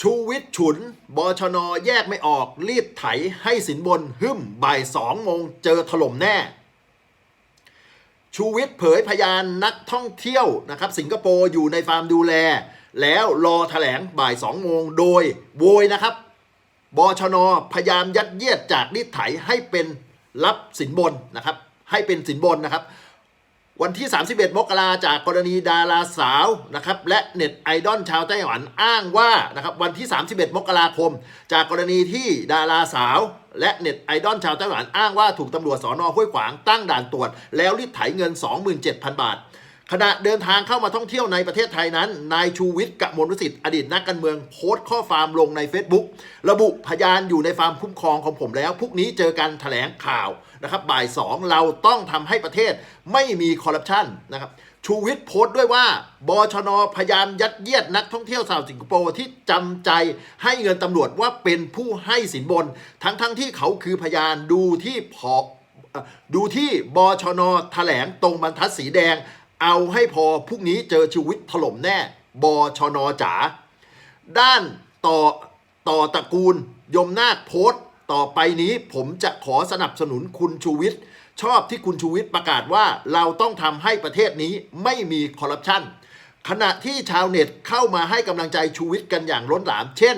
ชูวิทย์ฉุน บชน แยกไม่ออก รีดไถให้สินบน หึ่มบ่ายสองโมงเจอถล่มแน่ ชูวิทย์เผยพยานนักท่องเที่ยวนะครับ สิงคโปร์อยู่ในฟาร์มดูแล แล้วรอแถลงบ่ายสองโมงโดยโวยนะครับ บชน พยายามยัดเยียดจากรีดไถให้เป็นรับสินบนนะครับ ให้เป็นสินบนนะครับ วันที่ 31 มกราจากกรณีดาราสาวนะครับและเน็ตไอดอลชาวไต้หวันอ้างว่านะครับวันที่ 31 มกราคม จากกรณีที่ดาราสาว และเน็ตไอดอลชาวไต้หวันอ้างว่าถูกตำรวจสอนอห้วยขวางตั้งด่านตรวจ แล้วรีดไถเงิน 27,000 บาท ขณะเดินทางเข้ามาท่องเที่ยวในประเทศไทยนั้น นายชูวิทย์กมลวิสิทธิ์อดีตนักการเมืองโพสต์ข้อความลงใน Facebook ระบุพยานอยู่ในฟาร์มคุ้มครองของผมแล้วพรุ่งนี้เจอกันแถลงข่าวนะครับบ่าย 2 เราต้องทำให้ประเทศไม่มีคอร์รัปชันนะครับชูวิทย์โพสต์ด้วยว่าบชนพยายามยัดเยียดนักท่องเที่ยวชาวสิงคโปร์ที่จำใจให้เงินตำรวจว่าเป็นผู้ให้สินบน ทั้งๆทที่เขาคือพยานดูที่พอเอ่อดูที่บชนแถลงตรงบรรทัดสีแดง เอาให้พอพรุ่งนี้เจอชีวิตถล่มแน่บชนจ๋าด้านต่อต่อตระกูล ยมนาคโพสต์ต่อไปนี้ผมจะขอสนับสนุนคุณชูวิทย์ชอบที่คุณชูวิทย์ประกาศว่าเราต้องทำให้ประเทศนี้ไม่มีคอร์รัปชันขณะที่ชาวเน็ตเข้ามาให้กำลังใจชูวิทย์กันอย่างล้นหลาม เช่น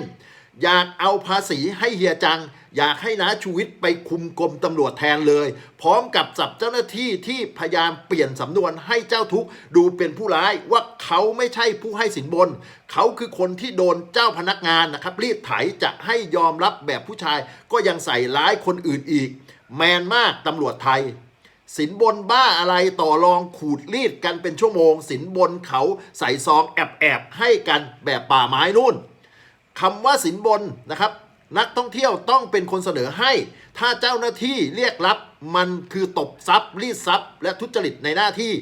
อยากเอาภาษีให้เฮียจัง อยากให้น้าชูวิทย์ไปคุมกรมตำรวจแทนเลย พร้อมกับจับเจ้าหน้าที่ที่พยายามเปลี่ยนสำนวนให้เจ้าทุกดูเป็นผู้ร้ายว่าเขาไม่ใช่ผู้ให้สินบน เขาคือคนที่โดนเจ้าพนักงานนะครับรีดไถจะให้ยอมรับแบบผู้ชาย ก็ยังใส่ร้ายคนอื่นอีก แมนมากตำรวจไทยสินบนบ้าอะไรต่อรองขูดรีดกันเป็นชั่วโมง สินบนเขาใส่ซองแอบแอบให้กันแบบป่าไม้นู่น คำว่าสินบนนะครับ นักท่องเที่ยวต้องเป็นคนเสนอให้ ถ้าเจ้าหน้าที่เรียกรับมันคือตบทรัพย์รีดทรัพย์ และทุจริตในหน้าที่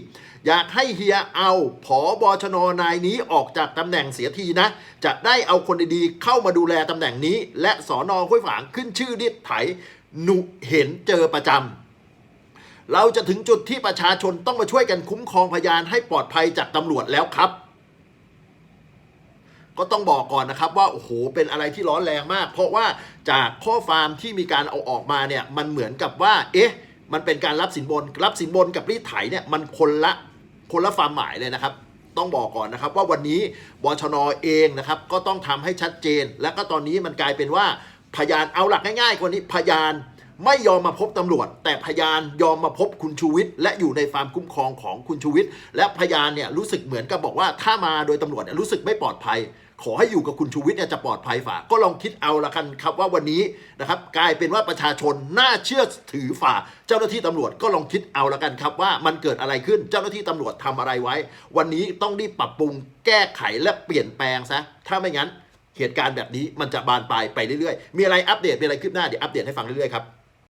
อยากให้เฮียเอาผอบชนนายนี้ออกจากตำแหน่งเสียทีนะ จะได้เอาคนดีๆเข้ามาดูแลตำแหน่งนี้ และสอนอห้วยฝางขึ้นชื่อรีดไถหนุเห็นเจอประจำเราจะถึงจุดที่ประชาชนต้องมาช่วยกันคุ้มครองพยานให้ปลอดภัยจากตำรวจแล้วครับ ก็ต้องบอกก่อนนะครับว่าโอ้โหเป็นอะไรที่ร้อนแรงมาก เพราะว่าจากข้อฟาร์มที่มีการเอาออกมาเนี่ยมันเหมือนกับว่า เอ๊ะ มันเป็นการรับสินบนรับสินบนกับรีดไถเนี่ยมันคนละคนละฟาร์มหมายเลยนะครับ ต้องบอกก่อนนะครับว่าวันนี้บชนเองนะครับก็ต้องทำให้ชัดเจน และก็ตอนนี้มันกลายเป็นว่าพยานเอาหลักง่ายๆกว่านี้พยาน ไม่ยอมมาพบตำรวจ แต่พยานยอมมาพบคุณชูวิทย์และอยู่ในฟาร์มคุ้มครองของคุณชูวิทย์และพยานเนี่ยรู้สึกเหมือนกับบอกว่าถ้ามาโดยตำรวจเนี่ยรู้สึกไม่ปลอดภัย ขอให้อยู่กับคุณชูวิทย์เนี่ยจะปลอดภัยฝ่าก็ลองคิดเอาละกันครับว่าวันนี้นะครับกลายเป็นว่าประชาชนน่าเชื่อถือฝ่า เจ้าหน้าที่ตำรวจก็ลองคิดเอาละกันครับว่ามันเกิดอะไรขึ้นเจ้าหน้าที่ตำรวจทำอะไรไว้ วันนี้ต้องรีบปรับปรุงแก้ไขและเปลี่ยนแปลงซะถ้าไม่งั้นเหตุการณ์แบบนี้มันจะบานปลายไปเรื่อยๆ มีอะไรอัปเดต มีอะไรคืบหน้า เดี๋ยวอัปเดตให้ฟังเรื่อยๆครับ